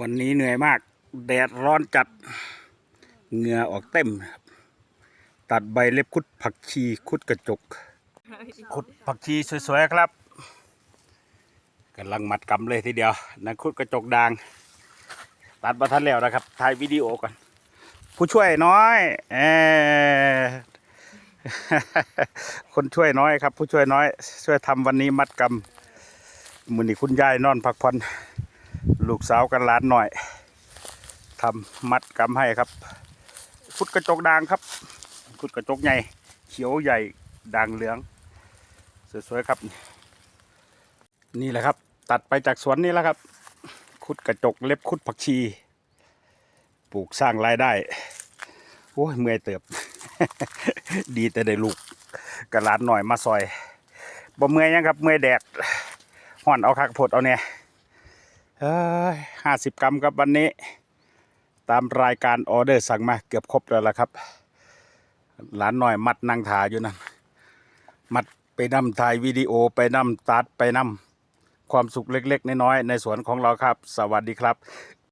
วันนี้เหนื่อยมาก แดดร้อนจัด เหงื่อออกเต็ม ตัดใบเล็บคุดผักชีคุดกระจก คุดผักชีสวยๆครับกำลังมัดกำเลยทีเดียวนักคุดกระจกด่าง ตัดมาทันแล้วนะครับ ถ่ายวิดีโอก่อน ผู้ช่วยน้อยเออคนช่วยน้อยครับ ผู้ช่วยน้อย ช่วยทำวันนี้มัดกำมือนี้คุณยายนอนพักผ่อน ลูกสาวกันหลานหน่อยทำมัดกำให้ครับคุดกระจกด่างครับคุดกระจกใหญ่เขียวใหญ่ด่างเหลือง สวยๆครับ นี่แหละครับ ตัดไปจากสวนนี่แล้วครับคุดกระจกเล็บคุดผักชี ปลูกสร้างรายได้โอ้ยเมื่อยเติบ ดีแต่ได้ลูกกระลานหน่อยมาซอยบ่เมื่อยยังครับเมื่อยแดดห่อนเอาคักผดเอาเนี้ย ห้าสิบกรัมครับวันนี้ ตามรายการออเดอร์สั่งมาเกือบครบแล้วละครับ หลานหน่อยมัดนั่งถ่ายอยู่นะมัดไปนำถ่ายวิดีโอไปนำตัดไปนำความสุขเล็ก ๆ น้อยๆในสวนของเราครับ สวัสดีครับ